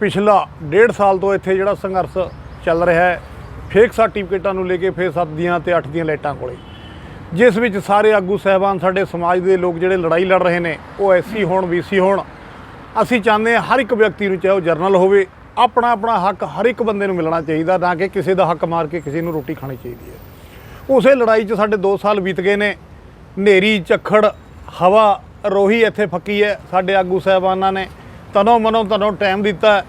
ਪਿਛਲਾ ਡੇਢ ਸਾਲ ਤੋਂ ਇੱਥੇ ਜਿਹੜਾ ਸੰਘਰਸ਼ ਚੱਲ ਰਿਹਾ ਹੈ, ਫੇਕ ਸਰਟੀਫਿਕੇਟਾਂ ਨੂੰ ਲੈ ਕੇ ਫੇਸ 7 ਦੀਆਂ ਤੇ 8 ਦੀਆਂ ਲਾਈਟਾਂ ਕੋਲੇ। ਜਿਸ ਵਿੱਚ ਸਾਰੇ ਆਗੂ ਸਹਿਬਾਨ, ਸਾਡੇ ਸਮਾਜ ਦੇ ਲੋਕ ਜਿਹੜੇ ਲੜਾਈ ਲੜ ਰਹੇ ਨੇ, ਉਹ ਐਸਸੀ ਹੋਣ ਬੀਸੀ ਹੋਣ, ਅਸੀਂ ਚਾਹੁੰਦੇ ਹਾਂ ਹਰ ਇੱਕ ਵਿਅਕਤੀ ਨੂੰ ਚਾਹੇ ਉਹ ਜਰਨਲ ਹੋਵੇ ਆਪਣਾ ਆਪਣਾ ਹੱਕ ਹਰ ਇੱਕ ਬੰਦੇ ਨੂੰ ਮਿਲਣਾ ਚਾਹੀਦਾ, ਨਾ ਕਿ ਕਿਸੇ ਦਾ ਹੱਕ ਮਾਰ ਕੇ ਕਿਸੇ ਨੂੰ ਰੋਟੀ ਖਾਣੀ ਚਾਹੀਦੀ ਹੈ। ਉਸੇ ਲੜਾਈ 'ਚ ਸਾਡੇ 2 ਸਾਲ ਬੀਤ ਗਏ ਨੇ, ਹਨੇਰੀ, ਝੱਖੜ, ਹਵਾ, ਰੋਹੀ ਇੱਥੇ ਫੱਕੀ ਹੈ, ਸਾਡੇ ਆਗੂ ਸਾਹਿਬਾਨਾਂ ਨੇ। ਤਨੋਂ ਮਨੋਂ ਤਨੋਂ ਟਾਈਮ ਦਿੱਤਾ,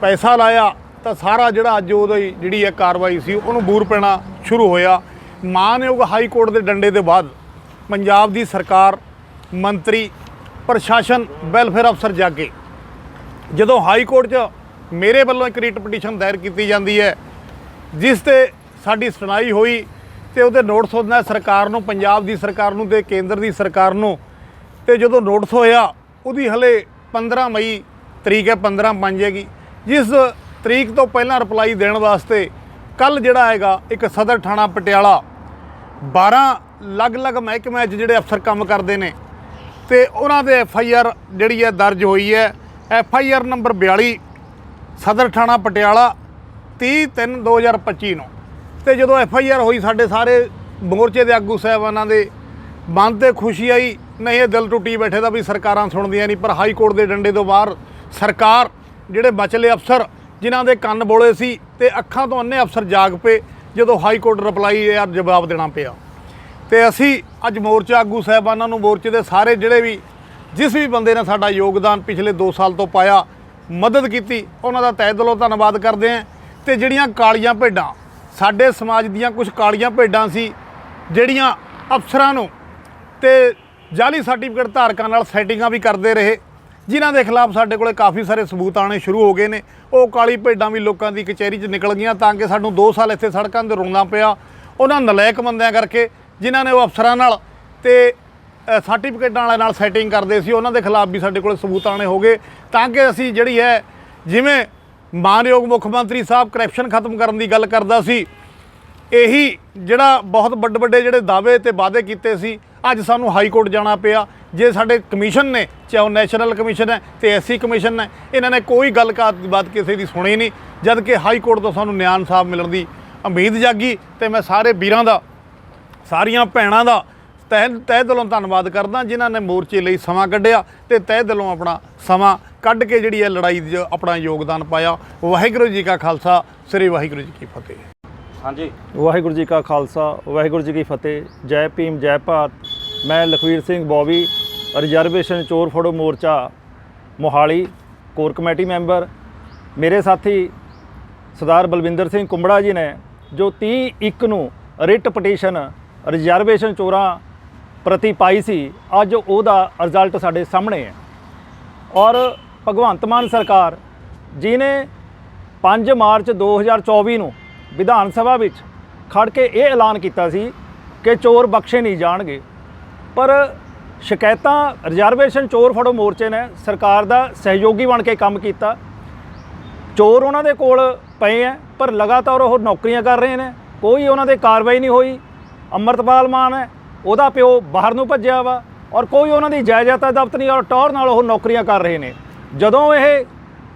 ਪੈਸਾ ਲਾਇਆ, ਤਾਂ ਸਾਰਾ ਜਿਹੜਾ ਅੱਜ ਉਹਦੀ ਜਿਹੜੀ ਹੈ ਕਾਰਵਾਈ ਸੀ, ਉਹਨੂੰ ਬੂਰ ਪੈਣਾ ਸ਼ੁਰੂ ਹੋਇਆ। ਮਾਨਯੋਗ ਹਾਈ ਕੋਰਟ ਦੇ ਡੰਡੇ ਦੇ ਬਾਅਦ ਪੰਜਾਬ ਦੀ ਸਰਕਾਰ, ਮੰਤਰੀ, ਪ੍ਰਸ਼ਾਸਨ, ਵੈਲਫੇਅਰ ਅਫਸਰ ਜਾਗੇ। ਜਦੋਂ ਹਾਈ ਕੋਰਟ 'ਚ ਮੇਰੇ ਵੱਲੋਂ ਇੱਕ ਰੀਟ ਪਟੀਸ਼ਨ ਦਾਇਰ ਕੀਤੀ ਜਾਂਦੀ ਹੈ, ਜਿਸ ਤੇ ਸਾਡੀ ਸੁਣਾਈ ਹੋਈ ਤੇ ਉਹਦੇ ਨੋਟਿਸ ਹੁੰਦਾ ਸਰਕਾਰ ਨੂੰ, ਪੰਜਾਬ ਦੀ ਸਰਕਾਰ ਨੂੰ ਤੇ ਕੇਂਦਰ ਦੀ ਸਰਕਾਰ ਨੂੰ, ਤੇ ਜਦੋਂ ਨੋਟਿਸ ਹੋਇਆ, ਉਹਦੀ ਹਲੇ 15 ਮਈ, ਤਰੀਕ ਹੈ 15 ਪੰਜ ਹੈਗੀ। ਜਿਸ ਤਰੀਕ ਤੋਂ ਪਹਿਲਾਂ ਰਿਪਲਾਈ ਦੇਣ ਵਾਸਤੇ ਕੱਲ ਜਿਹੜਾ ਹੈਗਾ ਇੱਕ ਸਦਰ ਥਾਣਾ ਪਟਿਆਲਾ 12 ਅਲੱਗ-ਅਲੱਗ ਮਹਿਕਮਿਆਂ 'ਚ ਜਿਹੜੇ ਅਫਸਰ ਕੰਮ ਕਰਦੇ ਨੇ ਤੇ ਉਹਨਾਂ ਦੇ ਐਫ ਆਈ ਆਰ ਜਿਹੜੀ ਹੈ ਦਰਜ ਹੋਈ ਹੈ। ਐਫ ਆਈ ਆਰ ਨੰਬਰ 42 ਸਦਰ ਥਾਣਾ ਪਟਿਆਲਾ 30 3 2025 ਨੂੰ। ਤੇ ਜਦੋਂ ਐਫ ਆਈ ਆਰ ਹੋਈ, ਸਾਡੇ ਸਾਰੇ ਮੋਰਚੇ ਦੇ ਆਗੂ ਸਾਹਿਬਾਨਾਂ ਦੇ ਮਨ ਤੇ ਖੁਸ਼ੀ ਆਈ। ਨਹੀਂ, ਇਹ ਦਿਲ ਟੁੱਟੀ ਬੈਠੇ ਦਾ ਵੀ ਸਰਕਾਰਾਂ ਸੁਣਦੀਆਂ ਨਹੀਂ, ਪਰ ਹਾਈ ਕੋਰਟ ਦੇ ਡੰਡੇ ਤੋਂ ਬਾਹਰ ਸਰਕਾਰ, ਜਿਹੜੇ ਬਚਲੇ ਅਫਸਰ, ਜਿਨ੍ਹਾਂ ਦੇ ਕੰਨ ਬੋਲੇ ਸੀ ਤੇ ਅੱਖਾਂ ਤੋਂ ਅੰਨੇ ਅਫਸਰ ਜਾਗ ਪਏ, ਜਦੋਂ ਹਾਈ ਕੋਰਟ ਰਿਪਲਾਈ ਯਾਰ ਜਵਾਬ ਦੇਣਾ ਪਿਆ। ਤੇ ਅਸੀਂ ਅੱਜ ਮੋਰਚਾ ਆਗੂ ਸਾਹਿਬਾਨਾਂ ਨੂੰ ਮੋਰਚੇ ਦੇ ਸਾਰੇ ਜਿਹੜੇ ਵੀ, ਜਿਸ ਵੀ ਬੰਦੇ ਨੇ ਸਾਡਾ ਯੋਗਦਾਨ ਪਿਛਲੇ 2 ਸਾਲ ਤੋਂ ਪਾਇਆ, ਮਦਦ ਕੀਤੀ, ਉਹਨਾਂ ਦਾ ਤਹਿ ਦਿਲੋਂ ਧੰਨਵਾਦ ਕਰਦੇ ਹਾਂ। ਤੇ ਜਿਹੜੀਆਂ ਕਾਲੀਆਂ ਭੇਡਾਂ, ਸਾਡੇ ਸਮਾਜ ਦੀਆਂ ਕੁਝ ਕਾਲੀਆਂ ਭੇਡਾਂ ਸੀ, ਜਿਹੜੀਆਂ ਅਫਸਰਾਂ ਨੂੰ ਤੇ ਜਾਲੀ ਸਰਟੀਫਿਕੇਟ ਧਾਰਕਾਂ ਨਾਲ ਸੈਟਿੰਗਾਂ ਵੀ ਕਰਦੇ ਰਹੇ। ਜਿਨ੍ਹਾਂ ਦੇ ਖਿਲਾਫ ਸਾਡੇ ਕੋਲੇ ਕਾਫੀ ਸਾਰੇ ਸਬੂਤ ਆਣੇ ਸ਼ੁਰੂ ਹੋ ਗਏ ਨੇ। ਉਹ ਕਾਲੀ ਭੇਡਾਂ ਵੀ ਲੋਕਾਂ ਦੀ ਕਚਹਿਰੀ 'ਚ ਨਿਕਲ ਗਈਆਂ ਤਾਂ ਕਿ ਸਾਨੂੰ 2 ਸਾਲ ਇੱਥੇ ਸੜਕਾਂ ਤੇ ਰੋਣਾ ਪਿਆ। ਉਹਨਾਂ ਨਲਾਇਕ ਬੰਦਿਆਂ ਕਰਕੇ ਜਿਨ੍ਹਾਂ ਨੇ ਉਹ ਅਫਸਰਾਂ ਨਾਲ ਤੇ ਸਰਟੀਫਿਕੇਟਾਂ ਵਾਲਿਆਂ ਨਾਲ ਸੈਟਿੰਗ ਕਰਦੇ ਸੀ, ਉਹਨਾਂ ਦੇ ਖਿਲਾਫ ਵੀ ਸਾਡੇ ਕੋਲ ਸਬੂਤ ਆਣੇ ਹੋ ਗਏ। ਤਾਂ ਕਿ ਅਸੀਂ ਜਿਹੜੀ ਹੈ, ਜਿਵੇਂ ਮਾਨਯੋਗ ਮੁੱਖ ਮੰਤਰੀ ਸਾਹਿਬ ਕਰਪਸ਼ਨ ਖਤਮ ਕਰਨ ਦੀ ਗੱਲ ਕਰਦਾ ਸੀ, ਇਹੀ ਜਿਹੜਾ ਬਹੁਤ ਵੱਡੇ ਵੱਡੇ ਜਿਹੜੇ ਦਾਅਵੇ ਤੇ ਵਾਅਦੇ ਕੀਤੇ ਸੀ ਅੱਜ ਸਾਨੂੰ ਹਾਈ ਕੋਰਟ ਜਾਣਾ ਪਿਆ। ਜੇ ਸਾਡੇ ਕਮਿਸ਼ਨ ਨੇ ਚਾਹੇ ਉਹ ਨੈਸ਼ਨਲ ਕਮਿਸ਼ਨ ਹੈ ਤੇ ਐਸਸੀ ਕਮਿਸ਼ਨ ਹੈ ਇਹਨਾਂ ਨੇ ਕੋਈ ਗੱਲ ਬਾਤ ਕਿਸੇ ਦੀ ਸੁਣੀ ਨਹੀਂ। ਜਦ ਕਿ ਹਾਈ ਕੋਰਟ ਤੋਂ ਸਾਨੂੰ ਨਿਆਂ ਇਨਸਾਫ ਮਿਲਣ ਦੀ ਉਮੀਦ ਜਾਗੀ ਤੇ ਮੈਂ ਸਾਰੇ ਵੀਰਾਂ ਦਾ ਸਾਰੀਆਂ ਭੈਣਾਂ ਦਾ ਤਹਿ ਤਹਿ ਦਿਲੋਂ ਧੰਨਵਾਦ ਕਰਦਾ ਜਿਨ੍ਹਾਂ ਨੇ ਮੋਰਚੇ ਲਈ ਸਮਾਂ ਕੱਢਿਆ ਤੇ ਤਹਿ ਦਿਲੋਂ ਆਪਣਾ ਸਮਾਂ ਕੱਢ ਕੇ ਜਿਹੜੀ ਹੈ ਲੜਾਈ 'ਚ ਆਪਣਾ ਯੋਗਦਾਨ ਪਾਇਆ। ਵਾਹਿਗੁਰੂ ਜੀ ਕਾ ਖਾਲਸਾ ਸ੍ਰੀ ਵਾਹਿਗੁਰੂ ਜੀ ਕੀ ਫਤਿਹ। ਹਾਂਜੀ। ਵਾਹਿਗੁਰੂ ਜੀ ਕਾ ਖਾਲਸਾ ਵਾਹਿਗੁਰੂ ਜੀ ਕੀ ਫਤਿਹ। ਜੈ ਭੀਮ ਜੈ ਭਾਰਤ। ਮੈਂ ਲਖਵੀਰ ਸਿੰਘ ਬੌਬੀ ਰਿਜ਼ਰਵੇਸ਼ਨ ਚੋਰ ਫੜੋ ਮੋਰਚਾ, ਮੋਹਾਲੀ, ਕੋਰ ਕਮੇਟੀ ਮੈਂਬਰ। ਮੇਰੇ ਸਾਥੀ ਸਰਦਾਰ ਬਲਵਿੰਦਰ ਸਿੰਘ ਕੁੰਬੜਾ ਜੀ ਨੇ, ਜੋ 30 ਇੱਕ ਨੂੰ ਰਿਟ ਪਟੀਸ਼ਨ ਰਿਜ਼ਰਵੇਸ਼ਨ ਚੋਰਾਂ ਪ੍ਰਤੀ ਪਾਈ ਸੀ, ਅੱਜ ਉਹਦਾ ਰਿਜ਼ਲਟ ਸਾਡੇ ਸਾਹਮਣੇ ਹੈ। ਔਰ ਭਗਵੰਤ ਮਾਨ ਸਰਕਾਰ ਜਿਨੇ 5 ਮਾਰਚ 2024 ਨੂੰ ਵਿਧਾਨ ਸਭਾ ਵਿੱਚ ਖੜ ਕੇ ਇਹ ਐਲਾਨ ਕੀਤਾ ਸੀ ਕਿ ਚੋਰ ਬਖਸ਼ੇ ਨਹੀਂ ਜਾਣਗੇ। ਪਰ ਸ਼ਿਕਾਇਤਾਂ ਰਿਜ਼ਰਵੇਸ਼ਨ ਚੋਰ ਫੜੋ ਮੋਰਚੇ ਨੇ, ਸਰਕਾਰ ਦਾ ਸਹਿਯੋਗੀ ਬਣ ਕੇ ਕੰਮ ਕੀਤਾ। ਚੋਰ ਉਹਨਾਂ ਦੇ ਕੋਲ ਪਏ ਹੈ ਪਰ ਲਗਾਤਾਰ ਉਹ ਨੌਕਰੀਆਂ ਕਰ ਰਹੇ ਨੇ। ਕੋਈ ਉਹਨਾਂ ਦੇ ਕਾਰਵਾਈ ਨਹੀਂ ਹੋਈ। ਅੰਮ੍ਰਿਤਪਾਲ ਮਾਨ ਹੈ ਉਹਦਾ ਪਿਓ ਬਾਹਰ ਨੂੰ ਭੱਜਿਆ ਵਾ ਔਰ ਕੋਈ ਉਹਨਾਂ ਦੀ ਜਾਇਦਾਦ ਜ਼ਬਤ ਨਹੀਂ ਔਰ ਟੌਰ ਨਾਲ ਉਹ ਨੌਕਰੀਆਂ ਕਰ ਰਹੇ ਨੇ। ਜਦੋਂ ਇਹ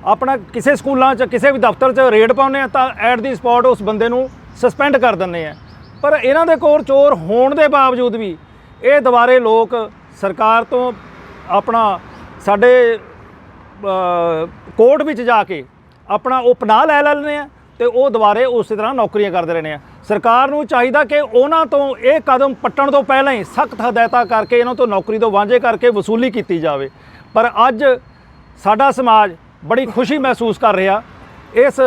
ਆਪਣਾ ਕਿਸੇ ਸਕੂਲਾਂ 'ਚ, ਕਿਸੇ ਵੀ ਦਫ਼ਤਰ 'ਚ ਰੇਡ ਪਾਉਂਦੇ ਆ ਤਾਂ ਐਟ ਦੀ ਸਪੌਟ ਉਸ ਬੰਦੇ ਨੂੰ ਸਸਪੈਂਡ ਕਰ ਦਿੰਦੇ ਆ। ਪਰ ਇਹਨਾਂ ਦੇ ਕੋਲ ਚੋਰ ਹੋਣ ਦੇ ਬਾਵਜੂਦ ਵੀ ਇਹ ਦੁਬਾਰੇ ਲੋਕ ਸਰਕਾਰ ਤੋਂ ਆਪਣਾ ਸਾਡੇ ਕੋਰਟ ਵਿੱਚ ਜਾ ਕੇ ਆਪਣਾ ਉਹ ਪਨਾਹ ਲੈ ਲੈਂਦੇ ਆ ਤੇ ਉਹ ਦੁਬਾਰੇ ਉਸੇ ਤਰ੍ਹਾਂ ਨੌਕਰੀਆਂ ਕਰਦੇ ਰਹਿੰਦੇ ਆ। ਸਰਕਾਰ ਨੂੰ ਚਾਹੀਦਾ ਕਿ ਉਹਨਾਂ ਤੋਂ ਇਹ ਕਦਮ ਪੱਟਣ ਤੋਂ ਪਹਿਲਾਂ ਹੀ ਸਖਤ ਹਦਾਇਤਾਂ ਕਰਕੇ, ਇਹਨਾਂ ਤੋਂ ਨੌਕਰੀ ਤੋਂ ਵਾਂਝੇ ਕਰਕੇ ਵਸੂਲੀ ਕੀਤੀ ਜਾਵੇ। ਪਰ ਅੱਜ ਸਾਡਾ ਸਮਾਜ ਬੜੀ ਖੁਸ਼ੀ ਮਹਿਸੂਸ ਕਰ ਰਿਹਾ। ਇਸ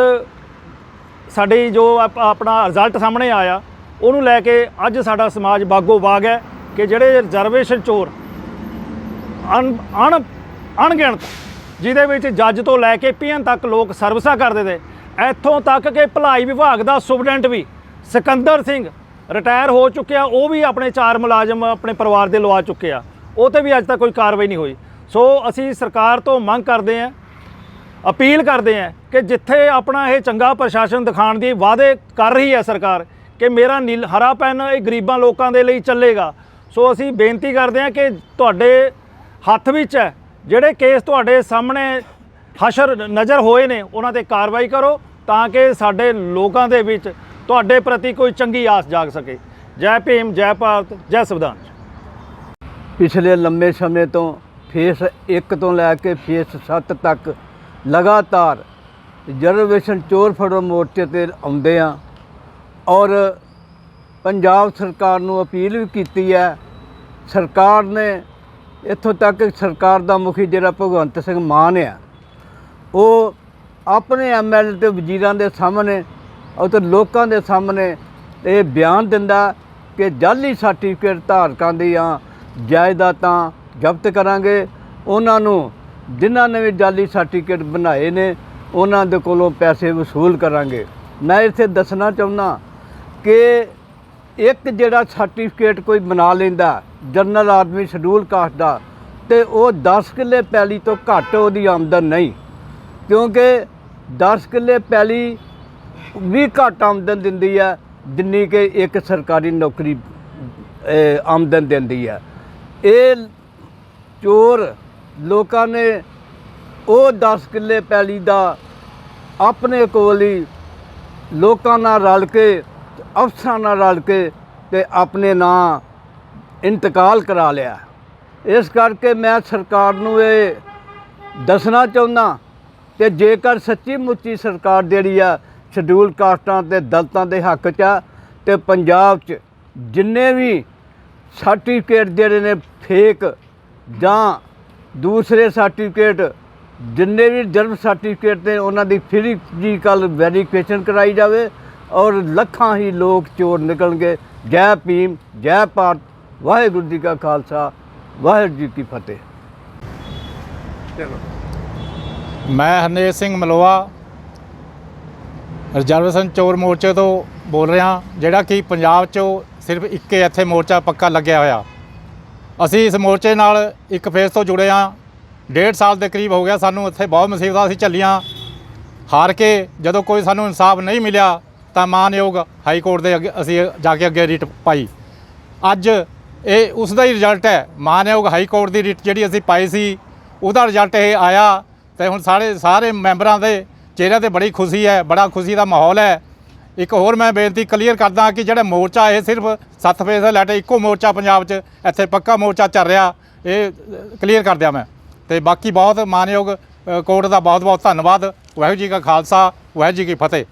ਸਾਡੀ ਜੋ ਆਪਣਾ ਰਿਜ਼ਲਟ ਸਾਹਮਣੇ ਆਇਆ, ਉਹਨੂੰ ਲੈ ਕੇ ਅੱਜ ਸਾਡਾ ਸਮਾਜ ਬਾਗੋ ਬਾਗ ਹੈ। ਕਿ ਜਿਹੜੇ ਰਿਜ਼ਰਵੇਸ਼ਨ ਚੋਰ ਅਣ ਅਣ ਅਣਗਿਣਤ, ਜਿਹਦੇ ਵਿੱਚ ਜੱਜ ਤੋਂ ਲੈ ਕੇ ਪੀਐਨ ਤੱਕ ਲੋਕ ਸਰਵਿਸਾਂ ਕਰਦੇ ਤੇ ਇੱਥੋਂ ਤੱਕ ਕਿ ਭਲਾਈ ਵਿਭਾਗ ਦਾ ਸੁਪਰਡੈਂਟ ਵੀ ਸਿਕੰਦਰ ਸਿੰਘ ਰਿਟਾਇਰ ਹੋ ਚੁੱਕਿਆ, ਉਹ ਵੀ ਆਪਣੇ ਚਾਰ ਮੁਲਾਜ਼ਮ ਆਪਣੇ ਪਰਿਵਾਰ ਦੇ ਲਵਾ ਚੁੱਕੇ ਆ, ਉਹ ਤੇ ਵੀ ਅੱਜ ਤੱਕ ਕੋਈ ਕਾਰਵਾਈ ਨਹੀਂ ਹੋਈ। ਸੋ ਅਸੀਂ ਸਰਕਾਰ ਤੋਂ ਮੰਗ ਕਰਦੇ ਹਾਂ, ਅਪੀਲ ਕਰਦੇ ਹਾਂ ਕਿ ਜਿੱਥੇ ਆਪਣਾ ਇਹ ਚੰਗਾ ਪ੍ਰਸ਼ਾਸਨ ਦਿਖਾਉਣ ਦੀ ਵਾਅਦੇ ਕਰ ਰਹੀ ਹੈ ਸਰਕਾਰ, ਕਿ ਮੇਰਾ ਨੀਲ ਹਰਾ ਪੈਨ ਇਹ ਗਰੀਬਾਂ ਲੋਕਾਂ ਦੇ ਲਈ ਚੱਲੇਗਾ ਸੋ ਅਸੀਂ ਬੇਨਤੀ ਕਰਦੇ ਹਾਂ ਕਿ ਤੁਹਾਡੇ ਹੱਥ ਵਿੱਚ ਹੈ, ਜਿਹੜੇ ਕੇਸ ਤੁਹਾਡੇ ਸਾਹਮਣੇ ਹਸ਼ਰ ਨਜ਼ਰ ਹੋਏ ਨੇ, ਉਹਨਾਂ ਤੇ ਕਾਰਵਾਈ ਕਰੋ ਤਾਂ ਕਿ ਸਾਡੇ ਲੋਕਾਂ ਦੇ ਵਿੱਚ ਤੁਹਾਡੇ ਪ੍ਰਤੀ ਕੋਈ ਚੰਗੀ ਆਸ ਜਾਗ ਸਕੇ। ਜੈ ਭੀਮ, ਜੈ ਭਾਰਤ, ਜੈ ਸੰਵਿਧਾਨ। ਪਿਛਲੇ ਲੰਮੇ ਸਮੇਂ ਤੋਂ ਫੇਸ 1 ਤੋਂ ਲੈ ਕੇ ਫੇਸ 7 ਤੱਕ ਲਗਾਤਾਰ ਰਿਜ਼ਰਵੇਸ਼ਨ ਚੋਰ ਫੜੋ ਮੋਰਚੇ ਤੇ ਆਉਂਦੇ ਆ ਔਰ ਪੰਜਾਬ ਸਰਕਾਰ ਨੂੰ ਅਪੀਲ ਵੀ ਕੀਤੀ ਹੈ ਸਰਕਾਰ ਨੇ ਇੱਥੋਂ ਤੱਕ ਸਰਕਾਰ ਦਾ ਮੁਖੀ ਜਿਹੜਾ ਭਗਵੰਤ ਸਿੰਘ ਮਾਨ ਆ, ਉਹ ਆਪਣੇ ਐਮਐਲਏ ਤੇ ਵਜ਼ੀਰਾਂ ਦੇ ਸਾਹਮਣੇ ਉਹ ਤੇ ਲੋਕਾਂ ਦੇ ਸਾਹਮਣੇ ਇਹ ਬਿਆਨ ਦਿੰਦਾ ਕਿ ਜਾਲੀ ਸਰਟੀਫਿਕੇਟ ਧਾਰਕਾਂ ਦੀਆਂ ਜਾਇਦਾਦਾਂ ਜ਼ਬਤ ਕਰਾਂਗੇ। ਉਹਨਾਂ ਨੂੰ ਜਿਨ੍ਹਾਂ ਨੇ ਵੀ ਜਾਲੀ ਸਰਟੀਫਿਕੇਟ ਬਣਾਏ ਨੇ, ਉਹਨਾਂ ਦੇ ਕੋਲੋਂ ਪੈਸੇ ਵਸੂਲ ਕਰਾਂਗੇ। ਮੈਂ ਇੱਥੇ ਦੱਸਣਾ ਚਾਹੁੰਦਾ ਕਿ ਇੱਕ ਜਿਹੜਾ ਸਰਟੀਫਿਕੇਟ ਕੋਈ ਬਣਾ ਲੈਂਦਾ, ਜਨਰਲ ਆਦਮੀ ਸ਼ਡਿਊਲ ਕਾਸਟ ਦਾ, ਤੇ ਉਹ 10 ਕਿੱਲੇ ਪੈਲੀ ਤੋਂ ਘੱਟ ਉਹਦੀ ਆਮਦਨ ਨਹੀਂ। ਕਿਉਂਕਿ 10 ਕਿੱਲੇ ਪੈਲੀ ਵੀ ਘੱਟ ਆਮਦਨ ਦਿੰਦੀ ਹੈ, ਜਿੰਨੀ ਕਿ ਇੱਕ ਸਰਕਾਰੀ ਨੌਕਰੀ ਆਮਦਨ ਦਿੰਦੀ ਹੈ। ਇਹ ਚੋਰ ਲੋਕਾਂ ਨੇ ਉਹ 10 ਕਿੱਲੇ ਪੈਲੀ ਦਾ ਆਪਣੇ ਕੋਲ ਹੀ ਲੋਕਾਂ ਨਾਲ ਰਲ ਕੇ ਅਫਸਰਾਂ ਨਾਲ ਰਲ ਕੇ ਤੇ ਆਪਣੇ ਨਾਂ ਇੰਤਕਾਲ ਕਰਾ ਲਿਆ। ਇਸ ਕਰਕੇ ਮੈਂ ਸਰਕਾਰ ਨੂੰ ਇਹ ਦੱਸਣਾ ਚਾਹੁੰਦਾ ਕਿ ਜੇਕਰ ਸੱਚੀ ਮੁੱਚੀ ਸਰਕਾਰ ਜਿਹੜੀ ਆ, ਸ਼ਡਿਊਲ ਕਾਸਟਾਂ ਤੇ ਦਲਤਾਂ ਦੇ ਹੱਕ 'ਚ ਆ ਤੇ ਪੰਜਾਬ 'ਚ ਜਿੰਨੇ ਵੀ ਸਰਟੀਫਿਕੇਟ ਜਿਹੜੇ ਨੇ ਫੇਕ ਜਾਂ ਦੂਸਰੇ ਸਰਟੀਫਿਕੇਟ ਜਿੰਨੇ ਵੀ ਜਨਮ ਸਰਟੀਫਿਕੇਟ ਨੇ, ਉਹਨਾਂ ਦੀ ਫਿਜ਼ੀਕਲ ਵੈਰੀਫਿਕੇਸ਼ਨ ਕਰਾਈ ਜਾਵੇ। ਔਰ ਲੱਖਾਂ ਹੀ ਲੋਕ ਚੋਰ ਨਿਕਲਣਗੇ। ਜੈ ਭੀਮ, ਜੈ ਭਾਰਤ। ਵਾਹਿਗੁਰੂ ਜੀ ਕਾ ਖਾਲਸਾ, ਵਾਹਿਗੁਰੂ ਜੀ ਕੀ ਫਤਿਹ। ਚਲੋ। ਮੈਂ ਹਰਨੇਜ ਸਿੰਘ ਮਲੋਆ ਰਿਜ਼ਰਵੇਸ਼ਨ ਚੋਰ ਮੋਰਚੇ ਤੋਂ ਬੋਲ ਰਿਹਾ ਜਿਹੜਾ ਕਿ ਪੰਜਾਬ 'ਚੋਂ ਸਿਰਫ ਇੱਕੇ ਇੱਥੇ ਮੋਰਚਾ ਪੱਕਾ ਲੱਗਿਆ ਹੋਇਆ। ਅਸੀਂ ਇਸ ਮੋਰਚੇ ਨਾਲ ਇੱਕ ਫੇਸ ਤੋਂ ਜੁੜੇ ਹਾਂ। ਡੇਢ ਸਾਲ ਦੇ ਕਰੀਬ ਹੋ ਗਿਆ ਸਾਨੂੰ ਇੱਥੇ ਬਹੁਤ ਮੁਸੀਬਤਾਂ ਅਸੀਂ ਝੱਲੀਆਂ। ਹਾਰ ਕੇ ਜਦੋਂ ਕੋਈ ਸਾਨੂੰ ਇਨਸਾਫ ਨਹੀਂ ਮਿਲਿਆ ਤਾਂ ਮਾਨਯੋਗ ਹਾਈ ਕੋਰਟ ਦੇ ਅੱਗੇ ਅਸੀਂ ਜਾ ਕੇ ਅੱਗੇ ਰਿਟ ਪਾਈ। ਅੱਜ ਇਹ ਉਸ ਦਾ ਹੀ ਰਿਜ਼ਲਟ ਹੈ। ਮਾਨਯੋਗ ਹਾਈ ਕੋਰਟ ਦੀ ਰਿਟ ਜਿਹੜੀ ਅਸੀਂ ਪਾਈ ਸੀ, ਉਹਦਾ ਰਿਜ਼ਲਟ ਇਹ ਆਇਆ ਤੇ ਹੁਣ ਸਾਰੇ ਸਾਰੇ ਮੈਂਬਰਾਂ ਦੇ ਚਿਹਰਿਆਂ ਤੇ ਬੜੀ ਖੁਸ਼ੀ ਹੈ, ਬੜਾ ਖੁਸ਼ੀ ਦਾ ਮਾਹੌਲ ਹੈ। ਇੱਕ ਹੋਰ ਮੈਂ ਬੇਨਤੀ ਕਲੀਅਰ ਕਰਦਾ ਕਿ ਜਿਹੜਾ ਮੋਰਚਾ ਇਹ ਸਿਰਫ 7 ਫੇਸ ਦਾ ਲੈਟ ਇੱਕੋ ਮੋਰਚਾ ਪੰਜਾਬ 'ਚ ਇੱਥੇ ਪੱਕਾ ਮੋਰਚਾ ਚੱਲ ਰਿਹਾ, ਇਹ ਕਲੀਅਰ ਕਰ ਦਿਆਂ ਮੈਂ। ਤੇ ਬਾਕੀ ਬਹੁਤ ਮਾਨਯੋਗ ਕੋਰਟ ਦਾ ਬਹੁਤ ਬਹੁਤ ਧੰਨਵਾਦ। ਵਾਹਿਗੁਰੂ ਜੀ ਕਾ ਖਾਲਸਾ, ਵਾਹਿਗੁਰੂ ਜੀ ਕੀ ਫਤਿਹ।